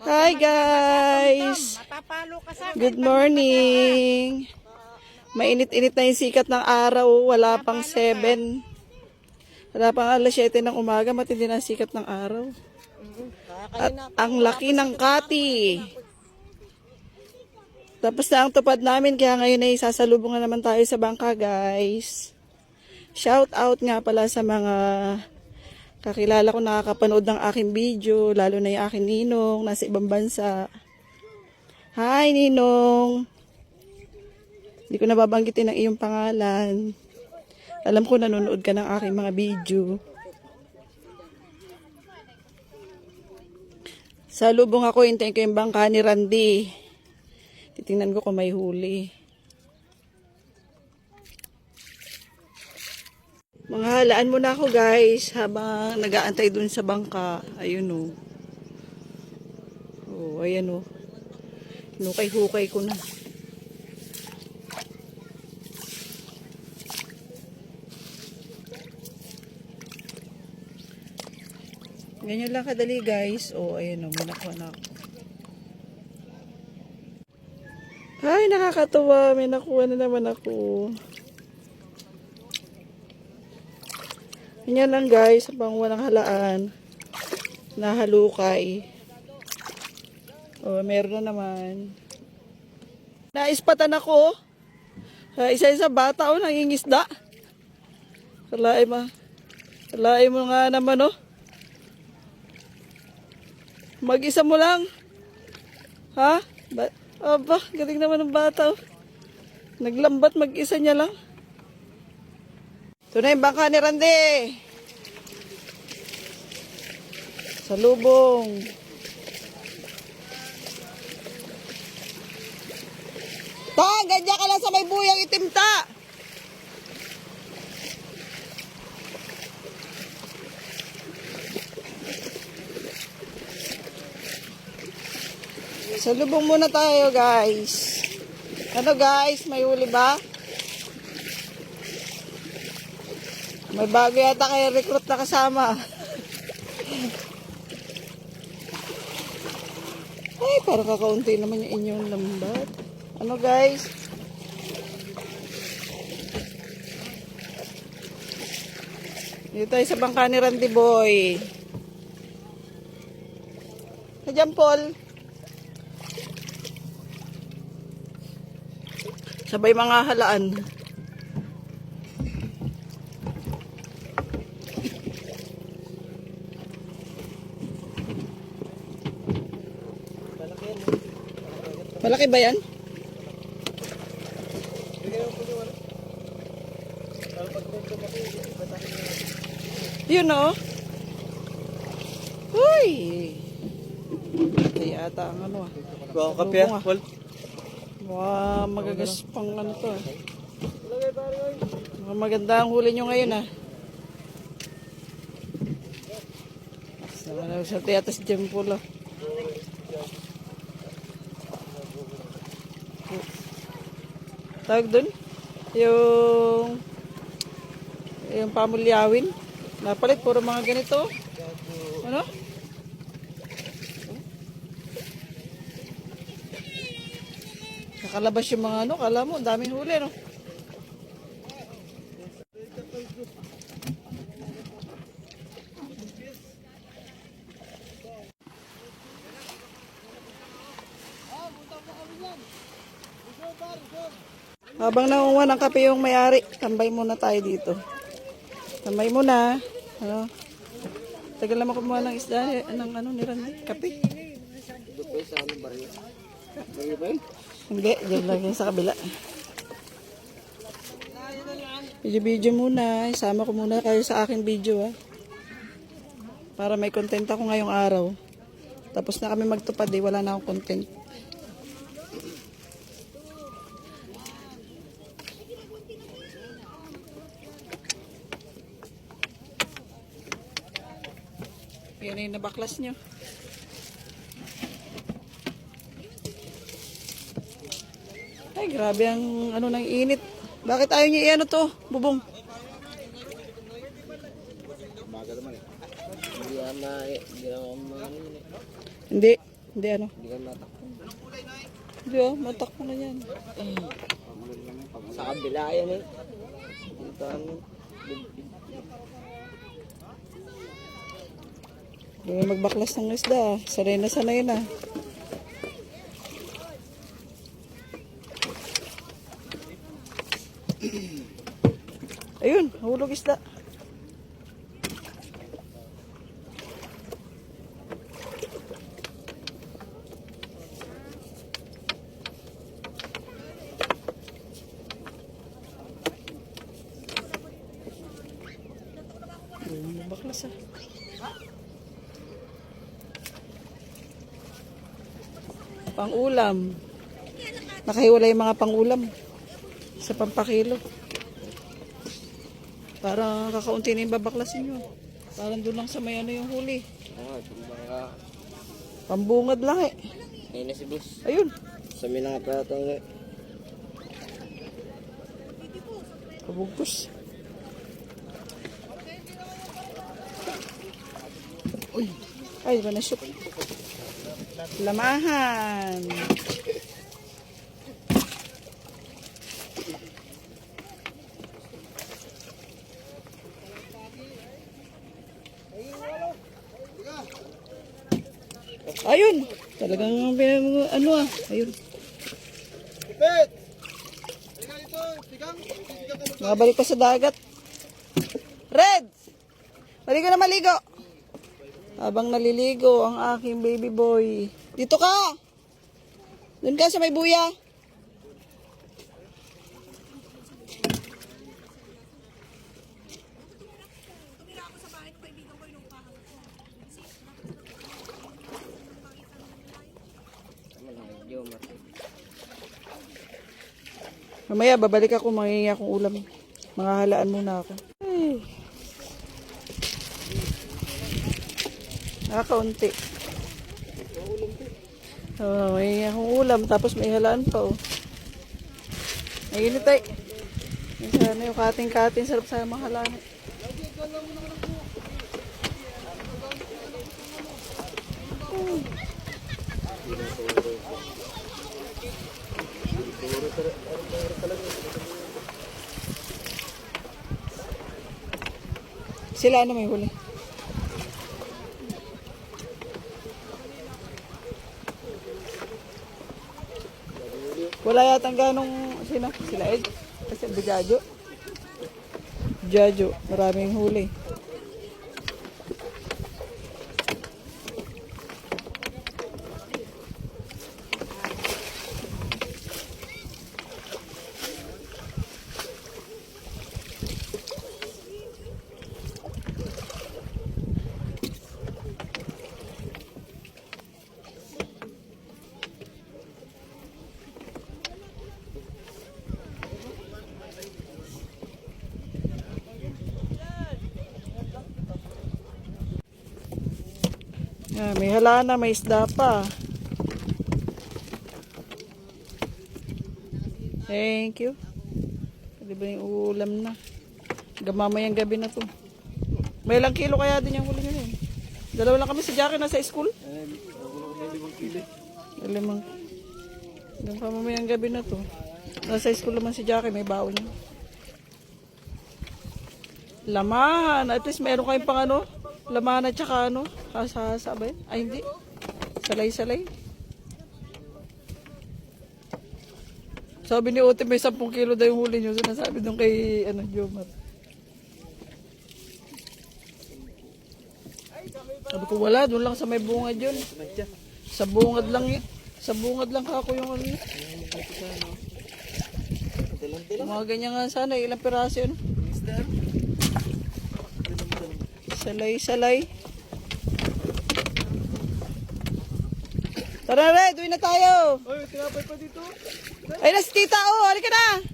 Hi guys! Good morning! Mainit-init na yung sikat ng araw. Wala pang 7. Wala pang alas 7 ng umaga. Matindi na sikat ng araw. At ang laki ng kati. Tapos na ang tupad namin. Kaya ngayon ay sasalubong na naman tayo sa bangka guys. Shout out nga pala sa mga kakilala ko nakakapanood ng aking video. Lalo na yung aking ninong. Nasa ibang bansa. Hi, Ninong. Hindi ko nababanggitin ang iyong pangalan. Alam ko nanonood ka ng aking mga video. Sa lubong ako, hintayin ko yung bangka ni Randy. Titingnan ko kung may huli. Mga halaan muna ako guys habang nag-aantay dun sa bangka. Ayun o. Oh. oh, ayan o. Hukay-hukay ko na. Ganyan lang kadali guys. Oh, ayan o. May nakuha na ako. Ay, nakakatuwa. May nakuha na naman ako. Ganyan lang guys. Pang walang halaan. Nahalukay. Oh, meron na naman. Naispatan ako. Sa isa-isa bata o nangingisda. Kalay ma. Kalay mo nga naman oh. Mag-isa mo lang. Ha? Ba Aba, galing naman ng bata oh. Naglambat mag-isa niya lang. Ito na yung bangka ni Randy. Sa lubong. Ta, ganyan ka lang sa may buyang itim ta. Sa lubong muna tayo, guys. Ano, guys? May huli ba? May bago yata kayo recruit na kasama. Ay, parang kakaunti naman yung inyong lambat. Ano guys? Dito tayo sa bangka ni Randy Boy. Sa Paul. Sabay mga halaan. Malaki ba yan? Yun o. Uy! Ito yata ang ano ah. Buang kape, ah, Paul. Mga magagaspang ano to ah. Maganda ang huli nyo ngayon ah. Sama na sa tiyatas dyan po lang. Tawag dun? Yung yung pamulyawin. Napalit, puro mga ganito. Ano? Nakalabas yung mga ano, kala mo, daming huli, no? Habang nangunguha ng kape yung may-ari, tambay muna tayo dito. Tambay muna. Ano? Tagal naman kumuha ng isda, eh, ng ano, ni Randy, kape. Hindi, dyan lang yan sa kabila. Video-video muna. Isama ko muna kayo sa aking video ah. Para may content ako ngayong araw. Tapos na kami magtupad eh, wala na akong content. Na yung nabaklas nyo. Ay, grabe ang ano ng init. Bakit ayaw niyo i-ano to, bubong? Bagal naman eh. Hindi naman, hindi naman, Hindi. Hindi ano. Hindi ka matakbo. Hindi oh, matakbo na yan. Sa kabila yan eh. Dito ano. Hindi magbaklas ng isda. Sanay na sanay na. Ayun, hulog isda. Ayun, baklas ah. Pang-ulam. Nakahiwalay yung mga pang-ulam. Sa pampakilo. Para kakaunti na yung babaklasin nyo. Parang doon lang sa may ano yung huli. Itong mga... Pambungad lang eh. Ayun na si boss. Ayun. Sa may nga pa ito eh. Kabugkos. Uy. Ay, ba na shoot? Lamahan. Ayun. Talagang ano ah. Ayun. Mabalik pa sa dagat. Red! Maligo na maligo. Habang naliligo ang aking baby boy. Dito ka! Doon ka sa may buya. Mamaya babalik ako, mangingi akong ulam. Mga halaan muna ako. Ay. Nakakaunti. Oh, may akong ulam, tapos may halaan pa oh. Mainit ay. Sana yung kating-kating, sarap sa mga halaan. Sila ano may huli? Wala yatang ganong sino? Sila Ed? Kasi Bigajo. Jajo, maraming huli. Ah, may halana, may isda pa. Thank you. Pwede ba yung ulam na? Gamamayang gabi na to. May ilang kilo kaya din yung huli yun? Dalawa lang kami si Jackie nasa school. Limang. Hanggang pamamayang gabi na to. Nasa school naman si Jackie, may baon niya. Lamahan. At least meron kayong pang ano, laman at saka ano, hasa-hasa ba yun? Ay, hindi. Salay-salay. Sabi ni Ote, may 10 kilo daw yung huli nyo. Sinasabi doon kay, ano, Jomar. Sabi ko, wala. Doon lang sa may bungad yun. Sa bungad lang yun. Sa bungad lang ako yung ano Mga ganyan nga sana. Ilang piraso yun. Salay-salay. Tara, Red. Uwi na tayo. Oy, tinapay pa dito. Ay, na si tita. Oh, halika na.